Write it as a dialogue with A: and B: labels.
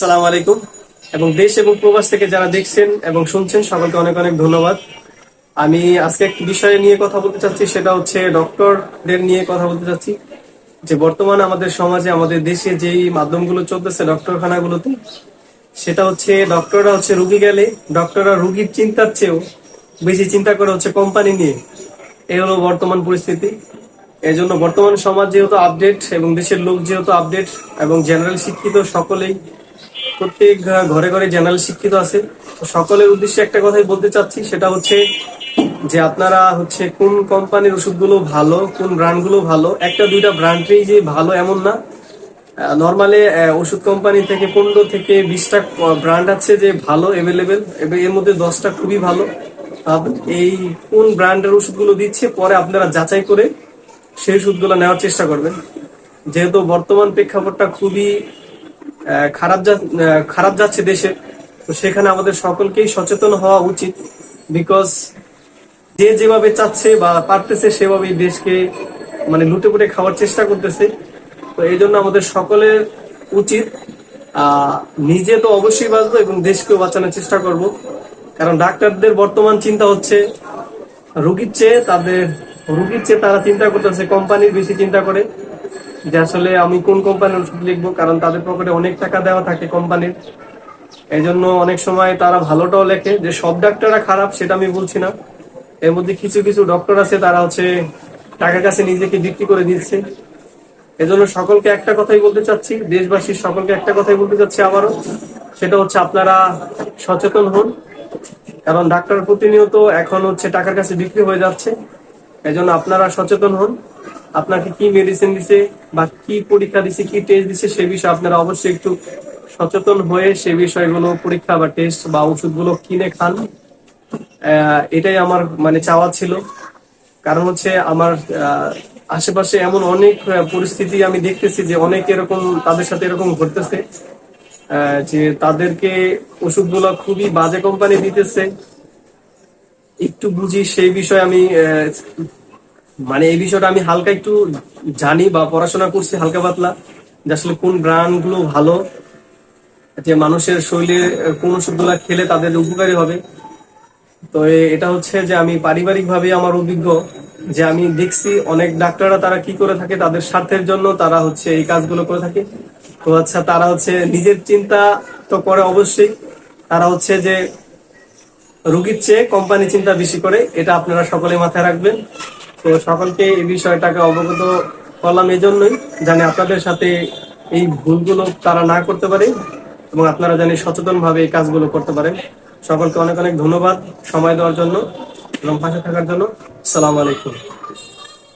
A: সালাম আলাইকুম। এবং দেশ এবং প্রবাস থেকে যারা দেখছেন এবং শুনছেন, সকলকে অনেক অনেক ধন্যবাদ। আমি আজকে একটি বিষয় নিয়ে কথা বলতে চাচ্ছি, সেটা হচ্ছে ডক্টরদের নিয়ে কথা বলতে চাচ্ছি। যে বর্তমানে আমাদের সমাজে, আমাদের দেশে যেই মাধ্যমগুলো চলতেছে, ডক্টরখানাগুলোতে, সেটা হচ্ছে ডক্টররা হচ্ছে রুগী গেলে, ডক্টররা রুগীর চিন্তার চেয়েও বেশি চিন্তা করে হচ্ছে কোম্পানি নিয়ে। এই হলো বর্তমান পরিস্থিতি। এই জন্য বর্তমান সমাজ যেহেতু আপডেট এবং দেশের লোক যেহেতু আপডেট এবং জেনারেল শিক্ষিত সকলেই প্রত্যেক ঘরে ঘরে জেনারেল শিক্ষিত আছে। তো সকলের উদ্দেশ্যে একটা কথাই বলতে চাচ্ছি, সেটা হচ্ছে যে আপনারা হচ্ছে কোন কোম্পানির ওষুধগুলো ভালো, কোন ব্র্যান্ডগুলো ভালো? একটা, দুইটা ব্র্যান্ডই যে ভালো এমন না। নর্মালি ওষুধ কোম্পানি থেকে পনেরো থেকে বিশটা ব্র্যান্ড আছে যে ভালো এভেলেবেল এবং এর মধ্যে দশটা খুবই ভালো। এই কোন ব্র্যান্ডের ওষুধগুলো দিচ্ছে, পরে আপনারা যাচাই করে সেই ওষুধগুলো নেওয়ার চেষ্টা করবেন। যেহেতু বর্তমান প্রেক্ষাপটটা খুবই খারাপ খারাপ যাচ্ছে দেশে। তো সেখানে আমাদের সকলকেই সচেতন হওয়া উচিত বিকজ যে যেভাবে চাচ্ছে বা পারতেছে সেভাবেই দেশকে মানে লুটে পুটে খাওয়ার চেষ্টা করতেছে। তো এই জন্য আমাদের সকলের উচিত নিজে তো অবশ্যই বাঁচবো এবং দেশকেও বাঁচানোর চেষ্টা করব। কারণ ডাক্তারদের বর্তমান চিন্তা হচ্ছে, রুগীর চেয়ে তাদের রুগীর চেয়ে তারা চিন্তা করতেছে, কোম্পানির বেশি চিন্তা করে। যে আসলে আমি কোন কোম্পানির ওষুধ লিখব? কারণ তাদের পকেটে অনেক টাকা দেওয়া থাকে কোম্পানির এই জন্য অনেক সময় তারা ভালোটাও লেখে। যে সব ডাক্তাররা খারাপ, সেটা আমি বলছি না। এর মধ্যে কিছু কিছু ডক্টর আছে, তারা হচ্ছে টাকার কাছে নিজেকে বিক্রি করে দিচ্ছে। এজন্য সকলকে একটা কথাই বলতে চাচ্ছি, দেশবাসীর সকলকে একটা কথাই বলতে চাচ্ছি আবারও। সেটা হচ্ছে আপনারা সচেতন হন। কারণ ডাক্তার প্রতিনিয়ত এখন হচ্ছে টাকার কাছে বিক্রি হয়ে যাচ্ছে। এজন্য আপনারা সচেতন হন। আপনাকে কি মেডিসিন দিছে বা কি পরীক্ষা দিছে, কি টেস্ট দিছে, সে বিষয়ে আপনারা অবশ্যই একটু সচেতন হয়ে সে বিষয়গুলো পরীক্ষা বা টেস্ট বা ওষুধগুলো কিনে খান। এটাই আমার মানে চাওয়া ছিল। কারণ হচ্ছে আমার আশেপাশে এমন অনেক পরিস্থিতি আমি দেখতেছি যে অনেক এরকম তাদের সাথে এরকম ঘটতেছে। যে তাদেরকে ওষুধগুলো খুবই বাজে কোম্পানি দিতেছে। একটু বুঝি সেই বিষয়ে আমি মানে এই বিষয়টা আমি হালকা একটু জানি বা পড়াশোনা করছি হালকা পাতলা, যে আসলে কোন ব্র্যান্ডগুলো ভালো যে মানুষের শরীরে কোন ওষুধগুলা খেলে তাদের উপকারী হবে। তো এটা হচ্ছে যে আমি পারিবারিক ভাবে আমার অভিজ্ঞ, যে আমি দেখছি অনেক ডাক্তাররা তারা কি করে থাকে, তাদের স্বার্থের জন্য তারা হচ্ছে এই কাজগুলো করে থাকে। তো আচ্ছা তারা হচ্ছে নিজের চিন্তা তো করে অবশ্যই, তারা হচ্ছে যে রুগীর চেয়ে কোম্পানি চিন্তা বেশি করে, এটা আপনারা সকলে মাথায় রাখবেন। তো সকলকে এই বিষয়টাকে অবগত করলাম এই জন্যই জানি আপনাদের সাথে এই ভুলগুলো তারা না করতে পারে এবং আপনারা জানি সচেতনভাবে এই কাজগুলো করতে পারেন। সকলকে অনেক অনেক ধন্যবাদ সময় দেওয়ার জন্য এবং পাশে থাকার জন্য। সালাম আলাইকুম।